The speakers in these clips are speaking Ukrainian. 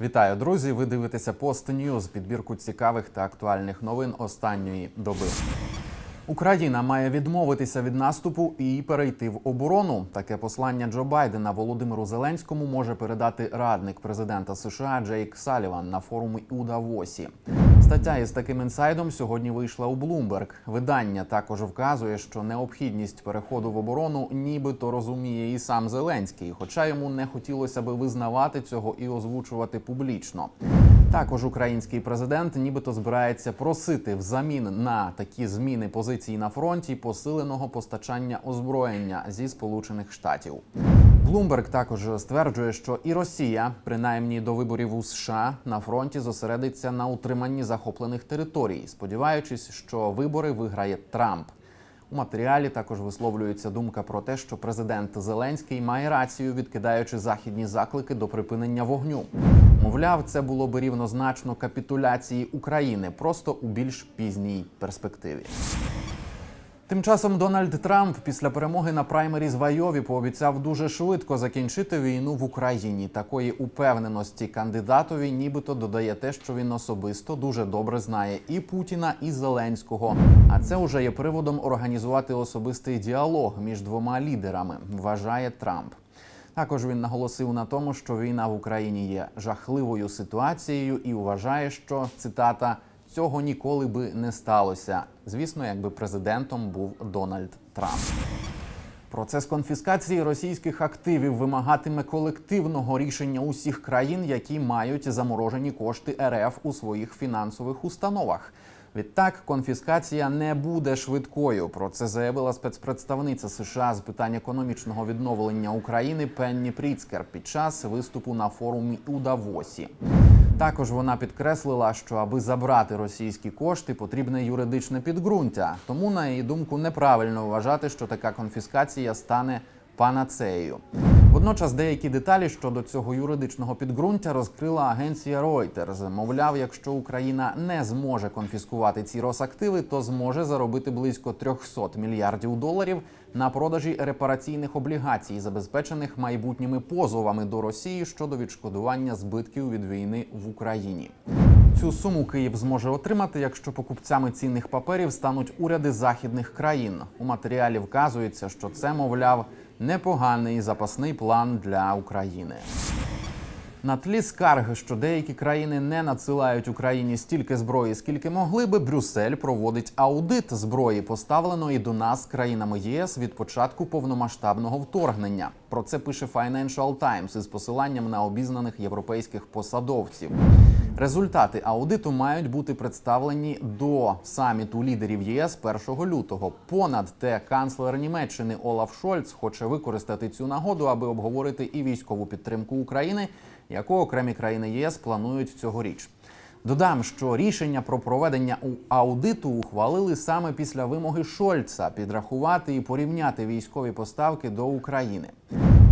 Вітаю, друзі! Ви дивитеся Post News, підбірку цікавих та актуальних новин останньої доби. Україна має відмовитися від наступу і перейти в оборону. Таке послання Джо Байдена Володимиру Зеленському може передати радник президента США Джейк Саліван на форумі у Давосі. Стаття із таким інсайдом сьогодні вийшла у Bloomberg. Видання також вказує, що необхідність переходу в оборону нібито розуміє і сам Зеленський, хоча йому не хотілося би визнавати цього і озвучувати публічно. Також український президент нібито збирається просити взамін на такі зміни позицій на фронті посиленого постачання озброєння зі Сполучених Штатів. Bloomberg також стверджує, що і Росія, принаймні до виборів у США, на фронті зосередиться на утриманні захоплених територій, сподіваючись, що вибори виграє Трамп. У матеріалі також висловлюється думка про те, що президент Зеленський має рацію, відкидаючи західні заклики до припинення вогню. Мовляв, це було би рівнозначно капітуляції України, просто у більш пізній перспективі. Тим часом Дональд Трамп після перемоги на праймеріз в Айові пообіцяв дуже швидко закінчити війну в Україні. Такої упевненості кандидатові, нібито додає те, що він особисто дуже добре знає і Путіна, і Зеленського. А це вже є приводом організувати особистий діалог між двома лідерами. Вважає Трамп. Також він наголосив на тому, що війна в Україні є жахливою ситуацією і вважає, що цитата цього ніколи би не сталося. Звісно, якби президентом був Дональд Трамп. Процес конфіскації російських активів вимагатиме колективного рішення усіх країн, які мають заморожені кошти РФ у своїх фінансових установах. Відтак, конфіскація не буде швидкою. Про це заявила спецпредставниця США з питань економічного відновлення України Пенні Пріцкер під час виступу на форумі у Давосі. Також вона підкреслила, що аби забрати російські кошти, потрібне юридичне підґрунтя. Тому, на її думку, неправильно вважати, що така конфіскація стане панацеєю. Водночас деякі деталі щодо цього юридичного підґрунтя розкрила агенція Reuters. Мовляв, якщо Україна не зможе конфіскувати ці Росактиви, то зможе заробити близько 300 мільярдів доларів на продажі репараційних облігацій, забезпечених майбутніми позовами до Росії щодо відшкодування збитків від війни в Україні. Цю суму Київ зможе отримати, якщо покупцями цінних паперів стануть уряди західних країн. У матеріалі вказується, що це, мовляв, непоганий запасний план для України. На тлі скарги, що деякі країни не надсилають Україні стільки зброї, скільки могли би, Брюссель проводить аудит зброї, поставленої до нас країнами ЄС від початку повномасштабного вторгнення. Про це пише Financial Times із посиланням на обізнаних європейських посадовців. Результати аудиту мають бути представлені до саміту лідерів ЄС 1 лютого. Понад те, канцлер Німеччини Олаф Шольц хоче використати цю нагоду, аби обговорити і військову підтримку України, яку окремі країни ЄС планують цьогоріч. Додам, що рішення про проведення у- аудиту ухвалили саме після вимоги Шольца підрахувати і порівняти військові поставки до України.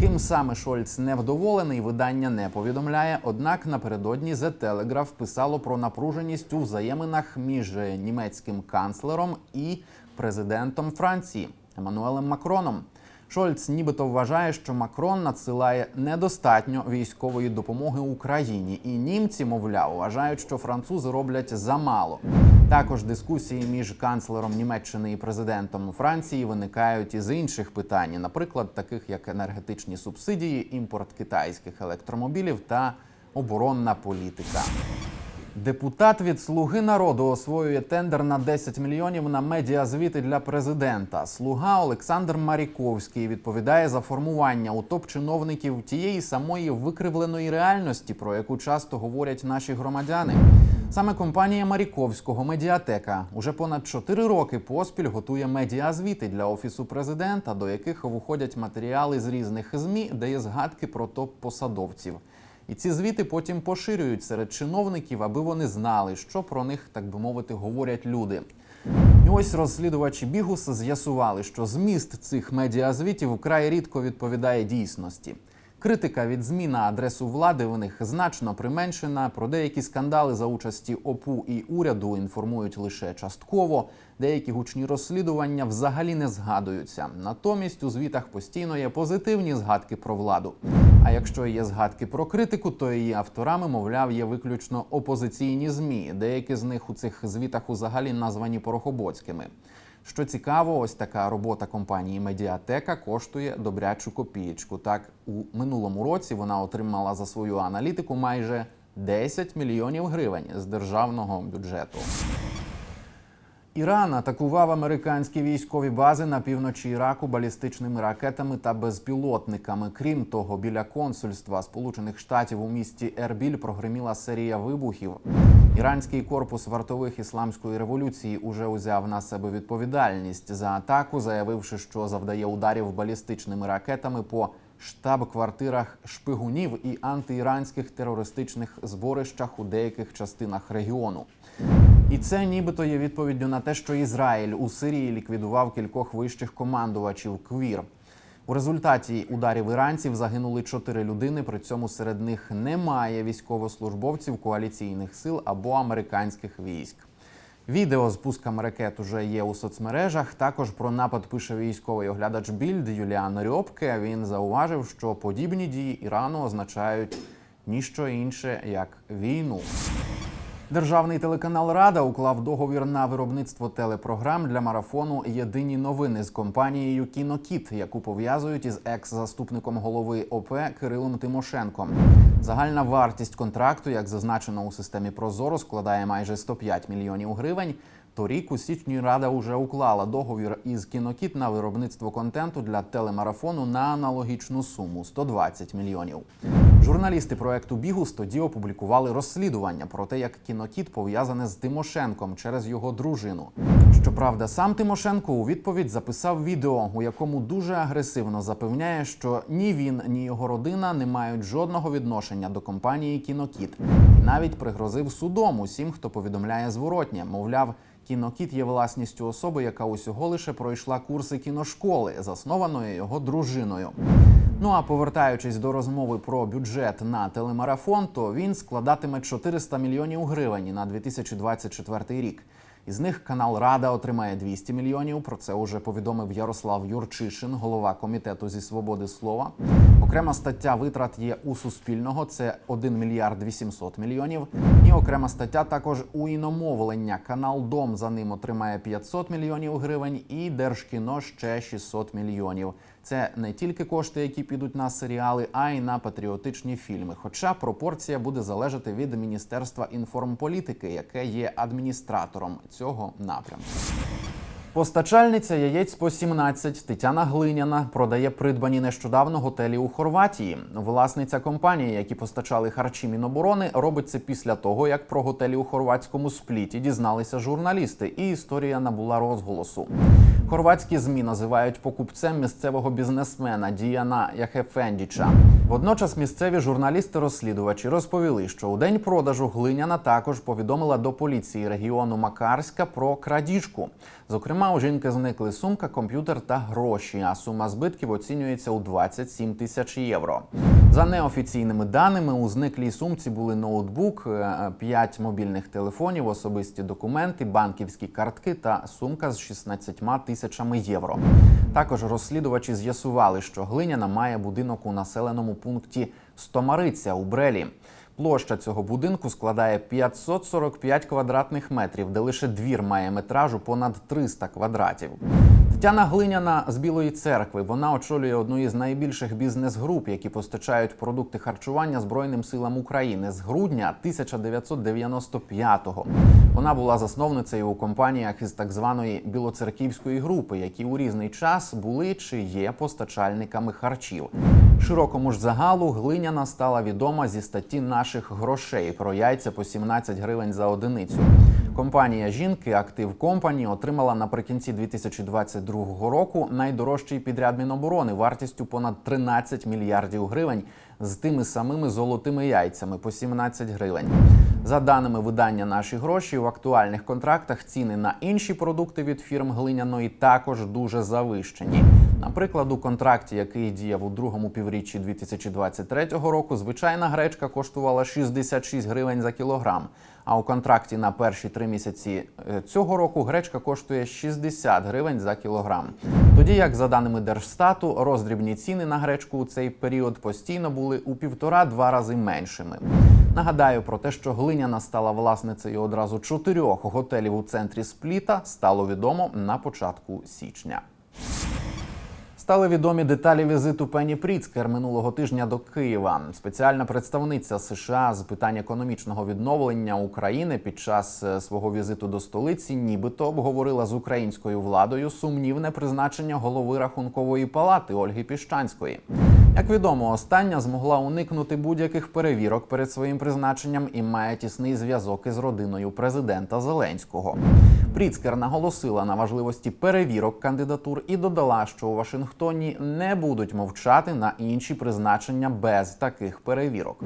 Ким саме Шольц невдоволений, видання не повідомляє. Однак напередодні The Telegraph писало про напруженість у взаєминах між німецьким канцлером і президентом Франції Еммануелем Макроном. Шольц нібито вважає, що Макрон надсилає недостатньо військової допомоги Україні, і німці, мовляв, вважають, що французи роблять замало. Також дискусії між канцлером Німеччини і президентом Франції виникають із інших питань, наприклад, таких як енергетичні субсидії, імпорт китайських електромобілів та оборонна політика. Депутат від Слуги народу освоює тендер на 10 мільйонів на медіазвіти для президента. Слуга Олександр Маріковський відповідає за формування у топ-чиновників тієї самої викривленої реальності, про яку часто говорять наші громадяни. Саме компанія Маріковського медіатека уже понад 4 роки поспіль готує медіазвіти для офісу президента, до яких виходять матеріали з різних змі, де є згадки про топ-посадовців. І ці звіти потім поширюють серед чиновників, аби вони знали, що про них, так би мовити, говорять люди. І ось розслідувачі Бігус з'ясували, що зміст цих медіазвітів вкрай рідко відповідає дійсності. Критика від ЗМІ на адресу влади в них значно применшена. Про деякі скандали за участі ОПУ і уряду інформують лише частково. Деякі гучні розслідування взагалі не згадуються. Натомість у звітах постійно є позитивні згадки про владу. А якщо є згадки про критику, то її авторами, мовляв, є виключно опозиційні змі. Деякі з них у цих звітах узагалі названі порохоботськими. Що цікаво, ось така робота компанії Медіатека коштує добрячу копієчку. Так, у минулому році вона отримала за свою аналітику майже 10 мільйонів гривень з державного бюджету. Іран атакував американські військові бази на півночі Іраку балістичними ракетами та безпілотниками. Крім того, біля консульства Сполучених Штатів у місті Ербіль прогреміла серія вибухів. Іранський корпус вартових ісламської революції уже узяв на себе відповідальність за атаку, заявивши, що завдає ударів балістичними ракетами по штаб-квартирах шпигунів і антиіранських терористичних зборищах у деяких частинах регіону. І це нібито є відповіддю на те, що Ізраїль у Сирії ліквідував кількох вищих командувачів КВІР. У результаті ударів іранців загинули чотири людини. При цьому серед них немає військовослужбовців коаліційних сил або американських військ. Відео з пусками ракет уже є у соцмережах. Також про напад пише військовий оглядач Більд Юліан Рьобке. Він зауважив, що подібні дії Ірану означають ніщо інше як війну. Державний телеканал Рада уклав договір на виробництво телепрограм для марафону Єдині новини з компанією Кінокіт, яку пов'язують із екс-заступником голови ОП Кирилом Тимошенком. Загальна вартість контракту, як зазначено у системі Прозоро, складає майже 105 мільйонів гривень. Торік у січні рада вже уклала договір із кінокіт на виробництво контенту для телемарафону на аналогічну суму 120 мільйонів. Журналісти проекту Бігус тоді опублікували розслідування про те, як кінокіт пов'язане з Тимошенком через його дружину. Щоправда, сам Тимошенко у відповідь записав відео, у якому дуже агресивно запевняє, що ні він, ні його родина не мають жодного відношення до компанії Кінокіт, і навіть пригрозив судом усім, хто повідомляє зворотнє, мовляв. Кінокіт є власністю особи, яка усього лише пройшла курси кіношколи, заснованої його дружиною. Ну а повертаючись до розмови про бюджет на телемарафон, то він складатиме 400 мільйонів гривень на 2024 рік. Із них канал Рада отримає 200 мільйонів. Про це уже повідомив Ярослав Юрчишин, голова комітету зі свободи слова. Окрема стаття витрат є у Суспільного. Це 1 мільярд 800 мільйонів. І окрема стаття також у іномовлення. Канал Дом за ним отримає 500 мільйонів гривень, і Держкіно ще 600 мільйонів. Це не тільки кошти, які підуть на серіали, а й на патріотичні фільми. Хоча пропорція буде залежати від Міністерства інформполітики, яке є адміністратором цього напрямку. Постачальниця яєць по 17 Тетяна Глиняна продає придбані нещодавно готелі у Хорватії. Власниця компанії, які постачали харчі Міноборони, робить це після того, як про готелі у хорватському спліті дізналися журналісти, і історія набула розголосу. Хорватські змі називають покупцем місцевого бізнесмена Діяна Яхефендіча. Водночас місцеві журналісти-розслідувачі розповіли, що у день продажу глиняна також повідомила до поліції регіону Макарська про крадіжку. Зокрема, у жінки зникли сумка, комп'ютер та гроші. А сума збитків оцінюється у 27 тисяч євро. За неофіційними даними, у зниклій сумці були ноутбук, 5 мобільних телефонів, особисті документи, банківські картки та сумка з 16 тисячами євро. Також розслідувачі з'ясували, що глиняна має будинок у населеному пункті Стомариця у Брелі. Площа цього будинку складає 545 квадратних метрів, де лише двір має метражу понад 300 квадратів. Тетяна Глиняна з Білої церкви. Вона очолює одну із найбільших бізнес-груп, які постачають продукти харчування Збройним силам України з грудня 1995-го. Вона була засновницею у компаніях із так званої білоцерківської групи, які у різний час були чи є постачальниками харчів. Широкому ж загалу глиняна стала відома зі статті наших грошей про яйця по 17 гривень за одиницю. Компанія жінки Актив Компані отримала наприкінці 2022 року найдорожчий підряд Міноборони вартістю понад 13 мільярдів гривень з тими самими золотими яйцями по 17 гривень. За даними видання наші гроші в актуальних контрактах ціни на інші продукти від фірм глиняної також дуже завищені. Наприклад, у контракті, який діяв у другому півріччі 2023 року, звичайна гречка коштувала 66 гривень за кілограм. А у контракті на перші три місяці е, цього року гречка коштує 60 гривень за кілограм. Тоді як, за даними Держстату, роздрібні ціни на гречку у цей період постійно були у півтора-два рази меншими. Нагадаю про те, що глиняна стала власницею одразу чотирьох готелів у центрі Спліта, стало відомо на початку січня. Стали відомі деталі візиту Пені Пріцкер минулого тижня до Києва. Спеціальна представниця США з питань економічного відновлення України під час е, свого візиту до столиці, нібито обговорила з українською владою сумнівне призначення голови рахункової палати Ольги Піщанської. Як відомо, остання змогла уникнути будь-яких перевірок перед своїм призначенням і має тісний зв'язок із родиною президента Зеленського. Пріцкер наголосила на важливості перевірок кандидатур і додала, що у Вашингтоні не будуть мовчати на інші призначення без таких перевірок.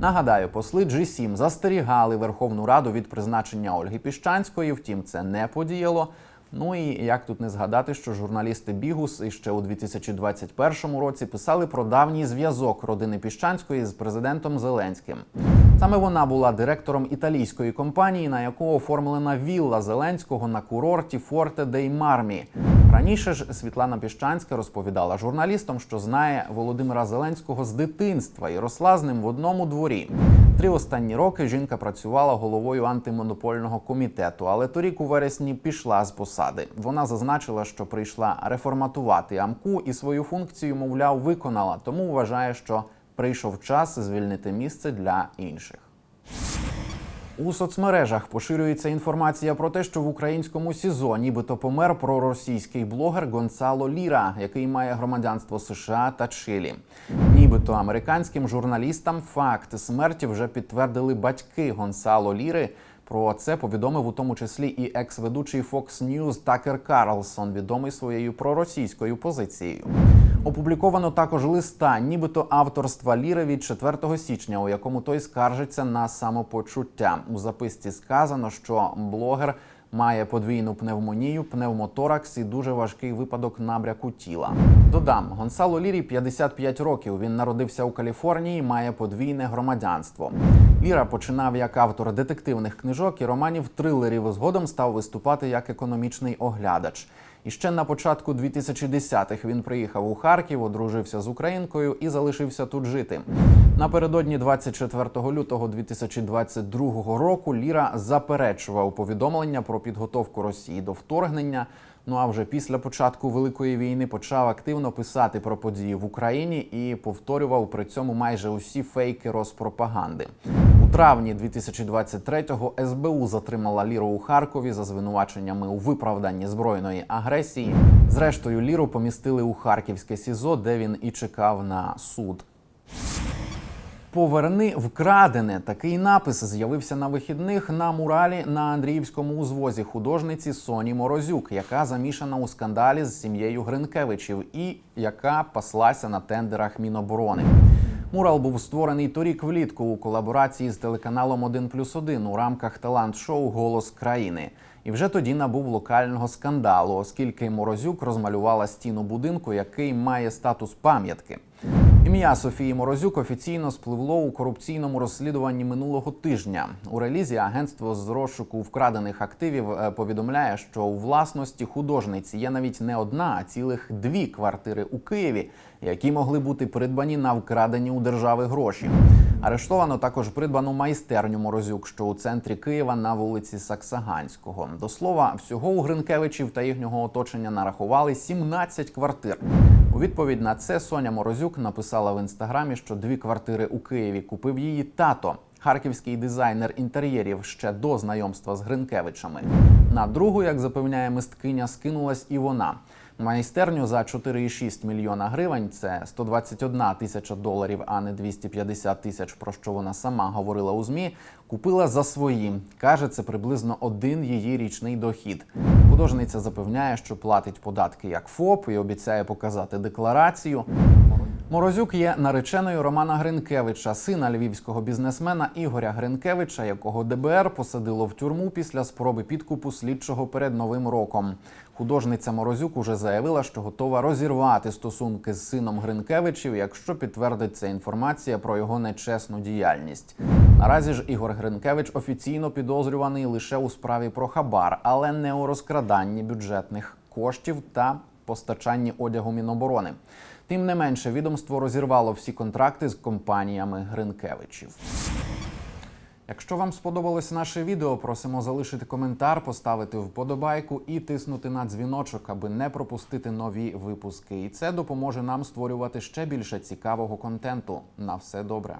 Нагадаю, посли G7 застерігали Верховну Раду від призначення Ольги Піщанської. Втім, це не подіяло. Ну і як тут не згадати, що журналісти Бігус іще у 2021 році писали про давній зв'язок родини Піщанської з президентом Зеленським. Саме вона була директором італійської компанії, на яку оформлена вілла Зеленського на курорті Форте дей Мармі. Раніше ж Світлана Піщанська розповідала журналістам, що знає Володимира Зеленського з дитинства і росла з ним в одному дворі. Три останні роки жінка працювала головою антимонопольного комітету, але торік у вересні пішла з посади. Вона зазначила, що прийшла реформатувати АМКУ і свою функцію, мовляв, виконала, тому вважає, що прийшов час звільнити місце для інших. У соцмережах поширюється інформація про те, що в українському СІЗО нібито помер проросійський блогер Гонсало Ліра, який має громадянство США та Чилі. Нібито американським журналістам факт смерті вже підтвердили батьки Гонсало Ліри. Про це повідомив у тому числі і екс-ведучий Fox News Такер Карлсон, відомий своєю проросійською позицією. Опубліковано також листа, нібито авторства Ліри від 4 січня, у якому той скаржиться на самопочуття. У записці сказано, що блогер має подвійну пневмонію, пневмоторакс і дуже важкий випадок набряку тіла. Додам, Гонсало Лірі 55 років. Він народився у Каліфорнії, має подвійне громадянство. Ліра починав як автор детективних книжок і романів трилерів. Згодом став виступати як економічний оглядач. І ще на початку 2010-х він приїхав у Харків, одружився з українкою і залишився тут жити. Напередодні 24 лютого 2022 року Ліра заперечував повідомлення про підготовку Росії до вторгнення. Ну а вже після початку великої війни почав активно писати про події в Україні і повторював при цьому майже усі фейки розпропаганди. У травні 2023-го СБУ затримала Ліру у Харкові за звинуваченнями у виправданні збройної агресії. Зрештою, Ліру помістили у Харківське СІЗО, де він і чекав на суд. Поверни вкрадене. Такий напис з'явився на вихідних на муралі на Андріївському узвозі художниці Соні Морозюк, яка замішана у скандалі з сім'єю Гринкевичів і яка паслася на тендерах Міноборони. Мурал був створений торік влітку у колаборації з телеканалом 1 плюс 1 у рамках талант-шоу Голос країни. І вже тоді набув локального скандалу, оскільки Морозюк розмалювала стіну будинку, який має статус пам'ятки. Ім'я Софії Морозюк офіційно спливло у корупційному розслідуванні минулого тижня. У релізі агентство з розшуку вкрадених активів е, повідомляє, що у власності художниці є навіть не одна, а цілих дві квартири у Києві, які могли бути придбані на вкрадені у держави гроші. Арештовано також придбану майстерню Морозюк, що у центрі Києва на вулиці Саксаганського. До слова, всього у Гринкевичів та їхнього оточення нарахували 17 квартир. У відповідь на це Соня Морозюк написала в інстаграмі, що дві квартири у Києві купив її тато. Харківський дизайнер інтер'єрів ще до знайомства з Гринкевичами. На другу, як запевняє мисткиня, скинулась і вона. Майстерню за 4,6 мільйона гривень це 121 тисяча доларів, а не 250 тисяч, про що вона сама говорила у змі. Купила за свої. каже, це приблизно один її річний дохід. Художниця запевняє, що платить податки як ФОП і обіцяє показати декларацію. Морозюк є нареченою Романа Гринкевича, сина львівського бізнесмена Ігоря Гринкевича, якого ДБР посадило в тюрму після спроби підкупу слідчого перед новим роком. Художниця Морозюк уже заявила, що готова розірвати стосунки з сином Гринкевичів, якщо підтвердиться інформація про його нечесну діяльність. Наразі ж Ігор Гринкевич офіційно підозрюваний лише у справі про хабар, але не у розкраданні бюджетних коштів та постачанні одягу Міноборони. Тим не менше, відомство розірвало всі контракти з компаніями Гринкевичів. Якщо вам сподобалось наше відео, просимо залишити коментар, поставити вподобайку і тиснути на дзвіночок, аби не пропустити нові випуски. І це допоможе нам створювати ще більше цікавого контенту. На все добре.